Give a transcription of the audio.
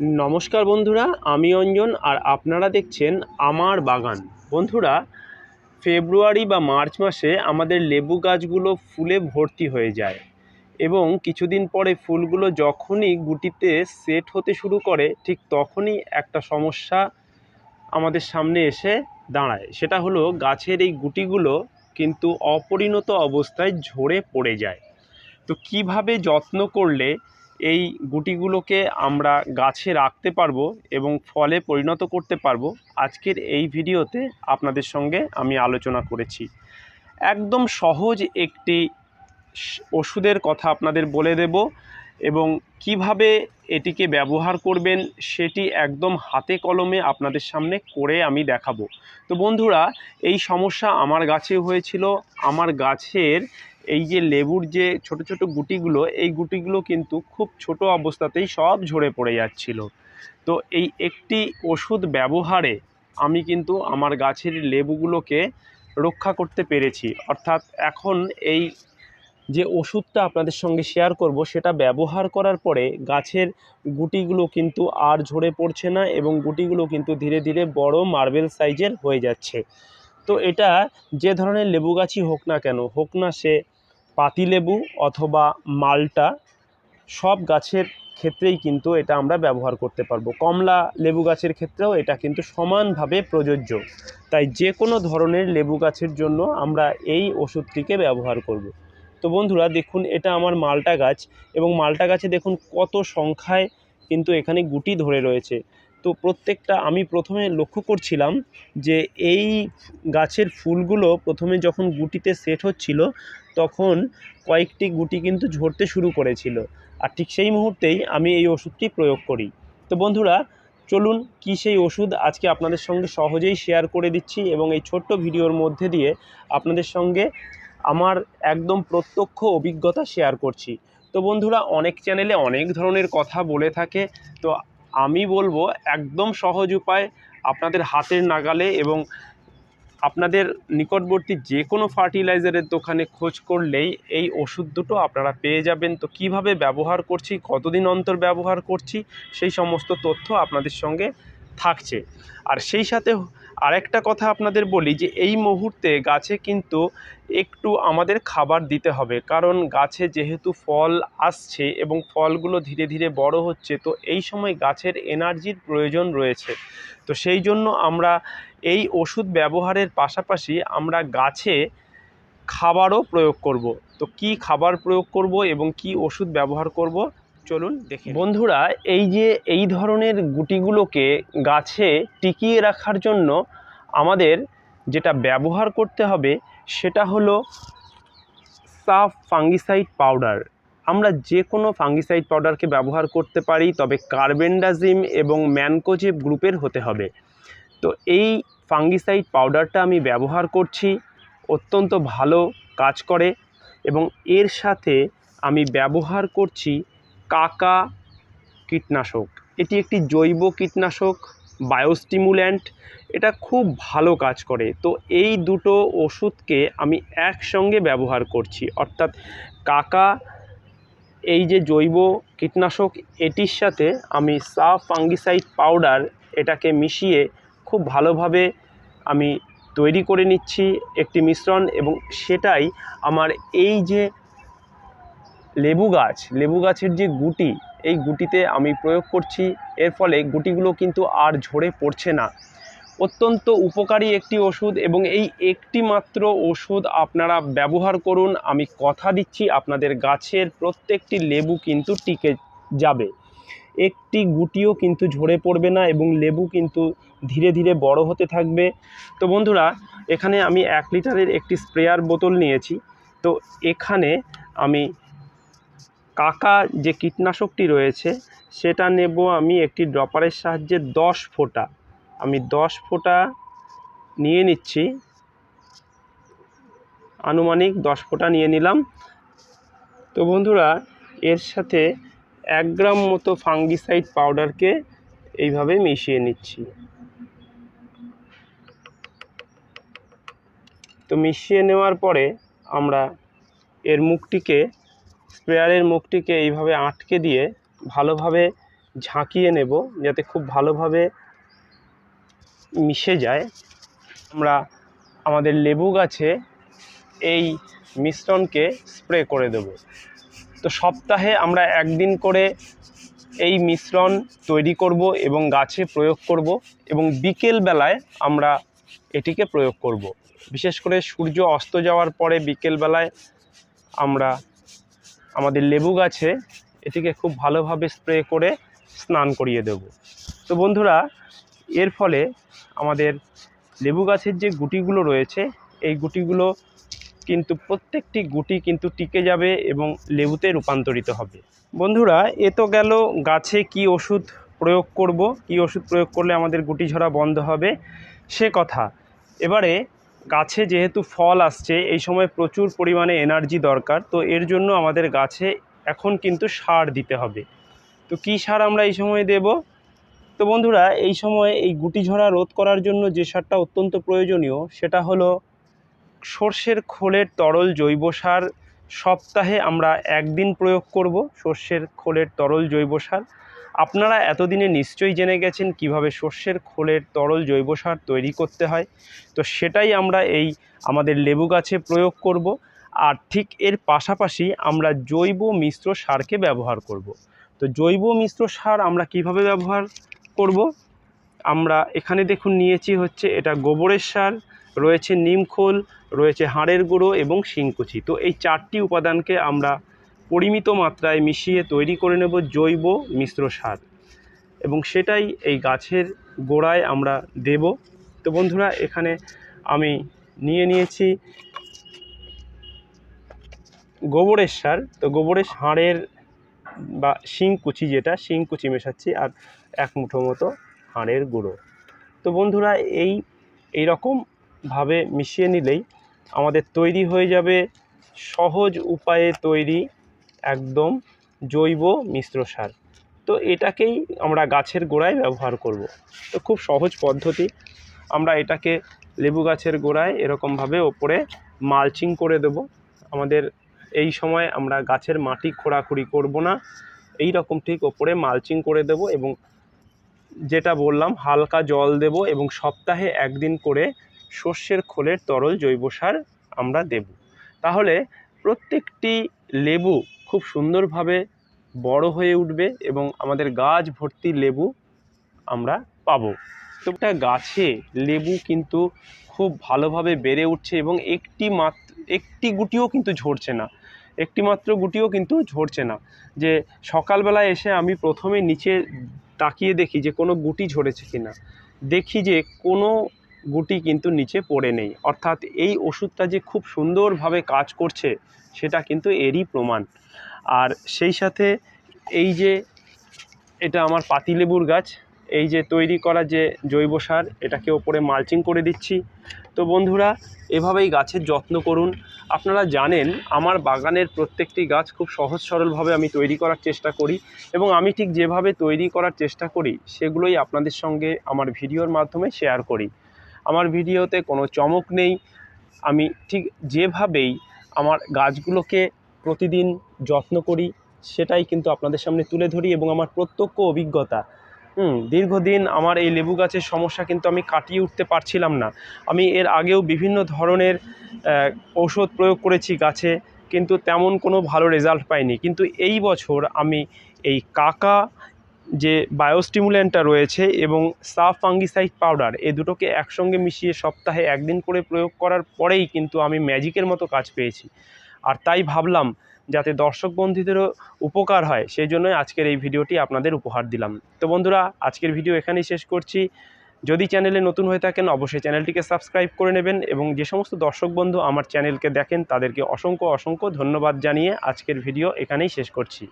নমস্কার বন্ধুরা, আমি অঞ্জন আর আপনারা দেখছেন আমার বাগান। বন্ধুরা, ফেব্রুয়ারি বা মার্চ মাসে আমাদের লেবু গাছগুলো ফুলে ভর্তি হয়ে যায় এবং কিছুদিন পরে ফুলগুলো যখনই গুটিতে সেট হতে শুরু করে, ঠিক তখনই একটা সমস্যা আমাদের সামনে এসে দাঁড়ায়। সেটা হলো গাছের এই গুটিগুলো কিন্তু অপরিণত অবস্থায় ঝরে পড়ে যায়। তো কীভাবে যত্ন করলে এই গুটিগুলোকে আমরা গাছে রাখতে পারব এবং ফলে পরিণত করতে পারব। আজকের এই ভিডিওতে আপনাদের সঙ্গে আমি আলোচনা করেছি। একদম সহজ একটি ওষুধের কথা আপনাদের বলে দেব এবং কীভাবে এটিকে ব্যবহার করবেন সেটি একদম হাতে কলমে আপনাদের সামনে করে আমি দেখাবো। তো বন্ধুরা, এই সমস্যা আমার গাছে হয়েছিল। আমার গাছের এই যে লেবুর যে ছোট ছোট গুটিগুলো, এই গুটিগুলো কিন্তু খুব ছোট অবস্থাতেই সব ঝরে পড়ে যাচ্ছিল। তো এই একটি ওষুধ ব্যবহারে আমি কিন্তু আমার গাছের লেবুগুলোকে রক্ষা করতে পেরেছি। অর্থাৎ এখন এই যে ওষুধটা আপনাদের সঙ্গে শেয়ার করব, সেটা ব্যবহার করার পরে গাছের গুটিগুলো কিন্তু আর ঝরে পড়ছে না এবং গুটিগুলো কিন্তু ধীরে ধীরে বড় মার্বেল সাইজের হয়ে যাচ্ছে। তো এটা যে ধরনের লেবু গাছই হোক না কেন, হোক না সে পাতিলেবু অথবা মালটা, সব গাছের ক্ষেত্রেই কিন্তু এটা আমরা ব্যবহার করতে পারব। কমলা লেবু গাছের ক্ষেত্রেও এটা কিন্তু সমানভাবে প্রযোজ্য। তাই যে কোনো ধরনের লেবু গাছের জন্য আমরা এই ওষুধটিকে ব্যবহার করব। তো বন্ধুরা, দেখুন এটা আমার মালটা গাছ এবং মালটা গাছে দেখুন কত সংখ্যায় কিন্তু এখানে গুটি ধরে রয়েছে। তো প্রত্যেকটা আমি প্রথমে লক্ষ্য করছিলাম যে এই গাছের ফুলগুলো প্রথমে যখন গুটিতে সেট হচ্ছিল, তখন কয়েকটি গুটি কিন্তু ঝরতে শুরু করেছিল। আর ঠিক সেই মুহূর্তেই আমি এই ওষুধটি প্রয়োগ করি। তো বন্ধুরা, চলুন কি সেই ওষুধ আজকে আপনাদের সঙ্গে সহজেই শেয়ার করে দিচ্ছি এবং এই ছোট্ট ভিডিওর মধ্যে দিয়ে আপনাদের সঙ্গে আমার একদম প্রত্যক্ষ অভিজ্ঞতা শেয়ার করছি। তো বন্ধুরা, অনেক চ্যানেলে অনেক ধরনের কথা বলে থাকে। তো আমি বলব একদম সহজ উপায় আপনাদের হাতের নাগালে এবং আপনাদের নিকটবর্তী যে কোনো ফার্টিলাইজারের দোকানে খোঁজ করলেই এই ওষুধ দুটো আপনারা পেয়ে যাবেন। তো কীভাবে ব্যবহার করছি, কতদিন অন্তর ব্যবহার করছি, সেই সমস্ত তথ্য আপনাদের সঙ্গে থাকছে। আর সেই সাথে আরেকটা কথা আপনাদের বলি যে, এই মুহূর্তে গাছে কিন্তু একটু আমাদের খাবার দিতে হবে। কারণ গাছে যেহেতু ফল আসছে এবং ফলগুলো ধীরে ধীরে বড় হচ্ছে, তো এই সময় গাছের এনার্জির প্রয়োজন রয়েছে। তো সেই জন্য আমরা এই ওষুধ ব্যবহারের পাশাপাশি আমরা গাছে খাবারও প্রয়োগ করব। তো কি খাবার প্রয়োগ করব এবং কি ওষুধ ব্যবহার করব চলুন দেখি বন্ধুরা, এই যে এই ধরনের গুটিগুলোকে গাছে টিকিয়ে রাখার জন্য আমাদের যেটা ব্যবহার করতে হবে সেটা হলো সাফ ফাঙ্গিসাইড পাউডার। আমরা যে কোনো ফাঙ্গিসাইড পাউডারকে ব্যবহার করতে পারি, তবে কার্বেন্ডাজিম এবং ম্যানকোজেব গ্রুপের হতে হবে। তো এই ফাঙ্গিসাইড পাউডারটা আমি ব্যবহার করছি, অত্যন্ত ভালো কাজ করে এবং এর সাথে আমি ব্যবহার করছি কাকা কীটনাশক। এটি একটি জৈব কীটনাশক, বায়োস্টিমুল্যান্ট। এটা খুব ভালো কাজ করে। তো এই দুটো ওষুধকে আমি একসঙ্গে ব্যবহার করছি। অর্থাৎ কাকা, এই যে জৈব কীটনাশক, এটির সাথে আমি সাফ ফাঙ্গিসাইড পাউডার, এটাকে মিশিয়ে খুব ভালোভাবে আমি তৈরি করে নিচ্ছি একটি মিশ্রণ এবং সেটাই আমার এই যে লেবু গাছ, লেবু গাছের যে গুটি, এই গুটিতে আমি প্রয়োগ করছি। এর ফলে গুটিগুলো কিন্তু আর ঝরে পড়ছে না। অত্যন্ত উপকারী একটি ওষুধ এবং এই একটি মাত্র ওষুধ আপনারা ব্যবহার করুন। আমি কথা দিচ্ছি, আপনাদের গাছের প্রত্যেকটি লেবু কিন্তু টিকে যাবে। একটি গুটিও কিন্তু ঝরে পড়বে না এবং লেবু কিন্তু ধীরে ধীরে বড় হতে থাকবে। তো বন্ধুরা, এখানে আমি এক লিটারের একটি স্প্রেয়ার বোতল নিয়েছি। তো এখানে আমি কাকা যে কীটনাশকটি রয়েছে, সেটা নেব আমি একটি ড্রপারের সাহায্যে দশ ফোঁটা। আমি দশ ফোঁটা নিয়ে নিচ্ছি। আনুমানিক দশ ফোঁটা নিয়ে নিলাম। তো বন্ধুরা, এর সাথে এক গ্রাম মতো ফাঙ্গিসাইড পাউডারকে এইভাবে মিশিয়ে নিচ্ছি। তো মিশিয়ে নেওয়ার পরে আমরা এর মুখটিকে স্প্রেয়ারের মুখটিকে এইভাবে আটকে দিয়ে ভালোভাবে ঝাঁকিয়ে নেব যাতে খুব ভালোভাবে মিশে যায়। আমরা আমাদের লেবু গাছে এই মিশ্রণকে স্প্রে করে দেব। তো সপ্তাহে আমরা একদিন করে এই মিশ্রণ তৈরি করব এবং গাছে প্রয়োগ করব এবং বিকেল বেলায় আমরা এটিকে প্রয়োগ করব। বিশেষ করে সূর্য অস্ত যাওয়ার পরে বিকেল বেলায় আমরা আমাদের লেবু গাছে এটিকে খুব ভালোভাবে স্প্রে করে স্নান করিয়ে দেব। তো বন্ধুরা, এর ফলে আমাদের লেবু গাছের যে গুটিগুলো রয়েছে, এই গুটিগুলো কিন্তু প্রত্যেকটি গুটি কিন্তু টিকে যাবে এবং লেবুতে রূপান্তরিত হবে। বন্ধুরা, এ তো গেল গাছে কি ওষুধ প্রয়োগ করব, কি ওষুধ প্রয়োগ করলে আমাদের গুটি ঝরা বন্ধ হবে, সে কথা। এবারে গাছে যেহেতু ফল আসছে, এই সময় প্রচুর পরিমাণে এনার্জি দরকার, তো এর জন্য আমাদের গাছে এখন কিন্তু সার দিতে হবে। তো কী সার আমরা এই সময় দেব? তো বন্ধুরা, এই সময় এই গুটি ঝরা রোধ করার জন্য যে সারটা অত্যন্ত প্রয়োজনীয়, সেটা হলো সর্ষের খোলের তরল জৈব সার। সপ্তাহে আমরা একদিন প্রয়োগ করব সর্ষের খোলের তরল জৈব সার। আপনারা এতদিনে নিশ্চয়ই জেনে গেছেন কীভাবে সর্ষের খোলের তরল জৈব সার তৈরি করতে হয়। তো সেটাই আমরা এই আমাদের লেবু গাছে প্রয়োগ করব আর ঠিক এর পাশাপাশি আমরা জৈব মিশ্র সারকে ব্যবহার করব। তো জৈব মিশ্র সার আমরা কীভাবে ব্যবহার করব? আমরা এখানে দেখুন নিয়েছি হচ্ছে এটা গোবরের সার, রয়েছে নিমখোল রয়েছে হাড়ের গুঁড়ো এবং শিংকুচি। তো এই চারটি উপাদানকে আমরা পরিমিত মাত্রায় মিশিয়ে তৈরি করে নেব জৈব মিশ্র সার। এবং সেটাই এই গাছের গোড়ায় আমরা দেব। তো বন্ধুরা, এখানে আমি নিয়ে নিয়েছি গোবরের সার। তো গোবরের হাড়ের বা শিংকুচি যেটা শিংকুচি মেশাচ্ছি আর এক মুঠো মতো হাড়ের গুঁড়ো। তো বন্ধুরা, এই এই রকমভাবে মিশিয়ে নিলেই আমাদের তৈরি হয়ে যাবে সহজ উপায়ে তৈরি একদম জৈব মিশ্র সার। তো এটাকেই আমরা গাছের গোড়ায় ব্যবহার করব। তো খুব সহজ পদ্ধতি। আমরা এটাকে লেবু গাছের গোড়ায় এরকমভাবে ওপরে মালচিং করে দেব। আমাদের এই সময় আমরা গাছের মাটি খোঁড়াখুড়ি করব না। এই রকম ঠিক ওপরে মালচিং করে দেব এবং যেটা বললাম, হালকা জল দেব এবং সপ্তাহে একদিন করে সর্ষের খোলের তরল জৈব সার আমরা দেব। তাহলে প্রত্যেকটি লেবু খুব সুন্দরভাবে বড় হয়ে উঠবে এবং আমাদের গাছ ভর্তি লেবু আমরা পাবো। তো একটা গাছে লেবু কিন্তু খুব ভালোভাবে বেড়ে উঠছে এবং একটি মাত্র একটি গুটিও কিন্তু ঝরছে না। একটি মাত্র গুটিও কিন্তু ঝরছে না। যে সকালবেলায় এসে আমি প্রথমে নিচে তাকিয়ে দেখি যে কোনো গুটি ঝরেছে কিনা। দেখি যে কোনো গুটি কিন্তু নিচে পড়ে নেই। অর্থাৎ এই ওষুধটা যে খুব সুন্দরভাবে কাজ করছে, সেটা কিন্তু এরই প্রমাণ। আর সেই সাথে এই যে এটা আমার পাতিলেবুর গাছ, এই যে তৈরি করা যে জৈব সার, এটাকে ওপরে মালচিং করে দিচ্ছি। তো বন্ধুরা, এভাবেই গাছের যত্ন করুন। আপনারা জানেন, আমার বাগানের প্রত্যেকটি গাছ খুব সহজ সরলভাবে আমি তৈরি করার চেষ্টা করি এবং আমি ঠিক যেভাবে তৈরি করার চেষ্টা করি, সেগুলোই আপনাদের সঙ্গে আমার ভিডিওর মাধ্যমে শেয়ার করি। আমার ভিডিওতে কোনো চমক নেই। আমি ঠিক যেভাবেই আমার গাছগুলোকে প্রতিদিন যত্ন করি, সেটাই কিন্তু আপনাদের সামনে তুলে ধরি এবং আমার প্রত্যক্ষ অভিজ্ঞতা। হুম, দীর্ঘদিন আমার এই লেবু গাছের সমস্যা কিন্তু আমি কাটিয়ে উঠতে পারছিলাম না। আমি এর আগেও বিভিন্ন ধরনের ঔষধ প্রয়োগ করেছি গাছে, কিন্তু তেমন কোনো ভালো রেজাল্ট পাইনি। কিন্তু এই বছর আমি এই কাকা যে বায়োস্টিমুল্যান্টটা রয়েছে এবং সাফ ফাঙ্গিসাইড পাউডার এ দুটোকে একসঙ্গে মিশিয়ে সপ্তাহে একদিন করে প্রয়োগ করার পরেই কিন্তু আমি ম্যাজিকের মতো কাজ পেয়েছি। আর তাই ভাবলাম, যাতে দর্শক বন্ধুদেরও উপকার হয়, সেই জন্যই আজকের এই ভিডিওটি আপনাদের উপহার দিলাম। তো বন্ধুরা, আজকের ভিডিও এখানেই শেষ করছি। যদি চ্যানেলে নতুন হয়ে থাকেন, অবশ্যই চ্যানেলটিকে সাবস্ক্রাইব করে নেবেন এবং যে সমস্ত দর্শক বন্ধু আমার চ্যানেলকে দেখেন, তাদেরকে অসংখ্য অসংখ্য ধন্যবাদ জানিয়ে আজকের ভিডিও এখানেই শেষ করছি।